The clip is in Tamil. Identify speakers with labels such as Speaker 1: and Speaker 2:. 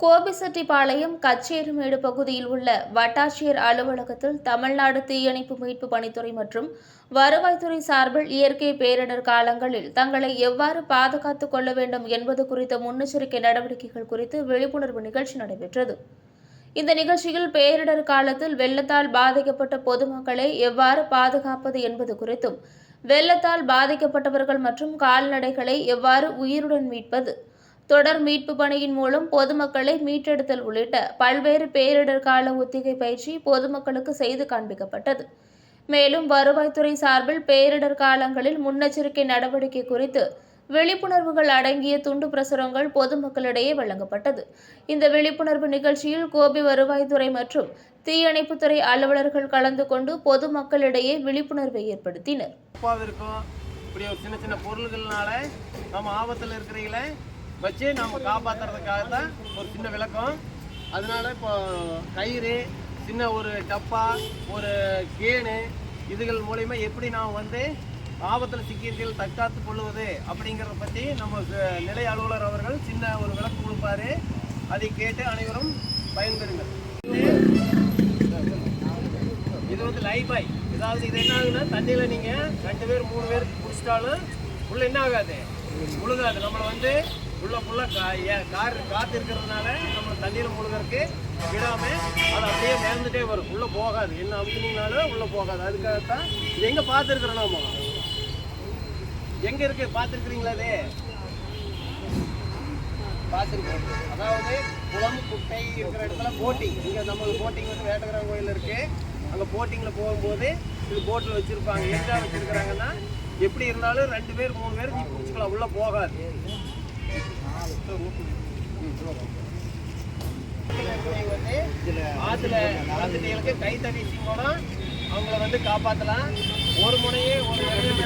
Speaker 1: கோபிசெட்டிப்பாளையம் கச்சேரிமேடு பகுதியில் உள்ள வட்டாட்சியர் அலுவலகத்தில் தமிழ்நாடு தீயணைப்பு மீட்பு பணித்துறை மற்றும் வருவாய்த்துறை சார்பில் இயற்கை பேரிடர் காலங்களில் தங்களை எவ்வாறு பாதுகாத்துக் கொள்ள வேண்டும் என்பது குறித்த முன்னெச்சரிக்கை நடவடிக்கைகள் குறித்து விழிப்புணர்வு நிகழ்ச்சி நடைபெற்றது. இந்த நிகழ்ச்சியில் பேரிடர் காலத்தில் வெள்ளத்தால் பாதிக்கப்பட்ட பொதுமக்களை எவ்வாறு பாதுகாப்பது என்பது குறித்தும் வெள்ளத்தால் பாதிக்கப்பட்டவர்கள் மற்றும் கால்நடைகளை எவ்வாறு உயிருடன் மீட்பது தொடர் மீட்பு பணியின் மூலம் பொதுமக்களை மீட்டெடுத்தல் உள்ளிட்ட பல்வேறு பேரிடர் கால ஒத்திகை பயிற்சி பொதுமக்களுக்கு செய்து காண்பிக்கப்பட்டது. மேலும் வருவாய்த்துறை சார்பில் பேரிடர் காலங்களில் முன்னெச்சரிக்கை நடவடிக்கை குறித்து விழிப்புணர்வுகள் அடங்கிய துண்டு பிரசுரங்கள் பொதுமக்களிடையே வழங்கப்பட்டது. இந்த விழிப்புணர்வு நிகழ்ச்சியில் கோபி வருவாய்த்துறை மற்றும் தீயணைப்புத்துறை அலுவலர்கள் கலந்து கொண்டு பொதுமக்களிடையே விழிப்புணர்வை ஏற்படுத்தினர்.
Speaker 2: இப்படி ஒரு சின்ன சின்ன பொருள்கள்னால நம்ம ஆபத்தில் இருக்கிறீங்களே வச்சு நம்ம காப்பாற்றுறதுக்காக தான் ஒரு சின்ன விளக்கம். அதனால இப்போ கயிறு சின்ன ஒரு டப்பா ஒரு கேனு இதுகள் மூலயமா எப்படி நாம் வந்து ஆபத்தில் சிக்கியர்கள் தற்காத்து கொள்வது அப்படிங்கிறத பற்றி நம்ம நிலை அலுவலர் அவர்கள் சின்ன ஒரு விளக்கம் கொடுப்பாரு. அதை கேட்டு அனைவரும் பயன்பெறுங்கள். இது வந்து லைஃப் பாய் இது என்ன ஆகுதுன்னா தண்ணியில் நீங்கள் ரெண்டு பேர் மூணு பேர் குடிச்சிட்டாலும் உள்ள என்ன ஆகாது? முழுகாது நம்மளை வந்து உள்ள ஃபுல்லாக கார் காற்று இருக்கிறதுனால நம்ம தண்ணீரை முழுகிறதுக்கு விடாம அது அப்படியே நேர்ந்துட்டே வரும். உள்ளே போகாது. என்ன அமுக்குனீங்கனாலும் உள்ளே போகாது. அதுக்காகத்தான் இது எங்கே பார்த்துருக்குறோம் நாம? எங்கே இருக்கு? பார்த்துருக்குறீங்களா அது பார்த்துருக்கோம் அதாவது குளம் குட்டை இருக்கிற இடத்துல போட்டிங் இங்கே நம்ம போட்டிங் வந்து வேட்டகிராம் கோயில் இருக்கு. அங்கே போட்டிங்கில் போகும்போது இது போட்டில் வச்சுருப்பாங்க. எங்கே வச்சுருக்குறாங்கன்னா எப்படி இருந்தாலும் ரெண்டு பேர் மூணு பேர் நீ பிடிச்சிக்கலாம். உள்ளே போகாது. வந்து ஆற்றுல கலந்துட்டீங்களுக்கு கை தண்ணி மூலம் அவங்கள வந்து காப்பாற்றலாம் ஒரு முனையே ஒரு